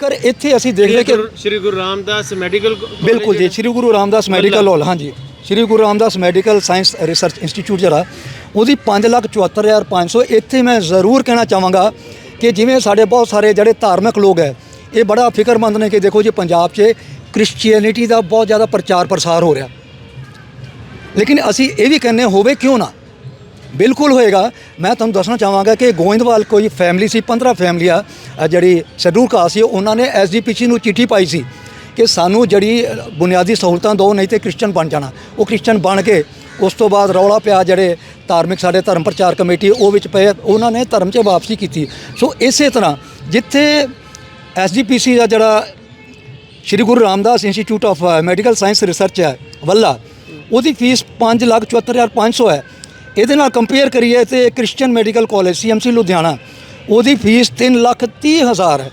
ਕਰ ਇੱਥੇ ਅਸੀਂ ਦੇਖਦੇ ਕਿ ਸ਼੍ਰੀ ਗੁਰੂ ਰਾਮਦਾਸ ਮੈਡੀਕਲ ਬਿਲਕੁਲ ਜੀ ਸ਼੍ਰੀ ਗੁਰੂ ਰਾਮਦਾਸ ਮੈਡੀਕਲ ਹਾਲ ਹਾਂਜੀ। Shri Guru Ramdas medical science research institute ਜਿਹੜਾ ਉਹਦੀ 574500 ਇੱਥੇ ਮੈਂ ਜ਼ਰੂਰ ਕਹਿਣਾ ਚਾਹਾਂਗਾ ਕਿ ਜਿਵੇਂ ਸਾਡੇ ਬਹੁਤ ਸਾਰੇ ਜਿਹੜੇ ਧਾਰਮਿਕ ਲੋਕ ਹੈ ਇਹ ਬੜਾ ਫਿਕਰਮੰਦ ਨੇ ਕਿ ਦੇਖੋ ਜੀ ਪੰਜਾਬ 'ਚ ਕ੍ਰਿਸਚੀਅਨਿਟੀ ਦਾ ਬਹੁਤ ਜ਼ਿਆਦਾ ਪ੍ਰਚਾਰ ਪ੍ਰਸਾਰ ਹੋ ਰਿਹਾ। ਲੇਕਿਨ ਅਸੀਂ ਇਹ ਵੀ ਕਹਿੰਨੇ ਹੋਵੇ ਕਿਉਂ ਨਾ? ਬਿਲਕੁਲ ਹੋਏਗਾ। ਮੈਂ ਤੁਹਾਨੂੰ ਦੱਸਣਾ ਚਾਹਾਂਗਾ ਕਿ ਗੋਇੰਦਵਾਲ ਕੋਈ ਫੈਮਿਲੀ ਸੀ 15 ਫੈਮਲੀਆਂ ਅ, ਜਿਹੜੀ ਸ਼ਡਿਊਲ ਕਾਸਟ ਸੀ ਉਹਨਾਂ ਨੇ ਐਸਜੀਪੀਸੀ ਨੂੰ ਚਿੱਠੀ ਪਾਈ ਸੀ ਕਿ ਸਾਨੂੰ ਜਿਹੜੀ ਬੁਨਿਆਦੀ ਸਹੂਲਤਾਂ ਦਿਓ ਨਹੀਂ ਤੇ ਕ੍ਰਿਸਚਨ ਬਣ ਜਾਣਾ। ਉਹ ਕ੍ਰਿਸਚਨ ਬਣ ਕੇ ਉਸ ਤੋਂ ਬਾਅਦ ਰੌਲਾ ਪਿਆ ਜਿਹੜੇ ਧਾਰਮਿਕ ਸਾਡੇ ਧਰਮ ਪ੍ਰਚਾਰ ਕਮੇਟੀ ਉਹ ਵਿੱਚ ਪਏ ਉਹਨਾਂ ਨੇ ਧਰਮ 'ਚ ਵਾਪਸੀ ਕੀਤੀ। ਸੋ ਇਸੇ ਤਰ੍ਹਾਂ ਜਿੱਥੇ ਐਸਜੀਪੀਸੀ ਦਾ ਜਿਹੜਾ Shri Guru Ramdas institute of medical science research ਹੈ ਵੱਲਾ ਉਹਦੀ ਫੀਸ 574500 ਹੈ। ਇਹਦੇ ਨਾਲ ਕੰਪੇਅਰ ਕਰੀਏ ਤੇ Christian medical college CMC Ludhiana ਉਹਦੀ ਫੀਸ 3 ਲੱਖ 30 ਹਜ਼ਾਰ ਹੈ।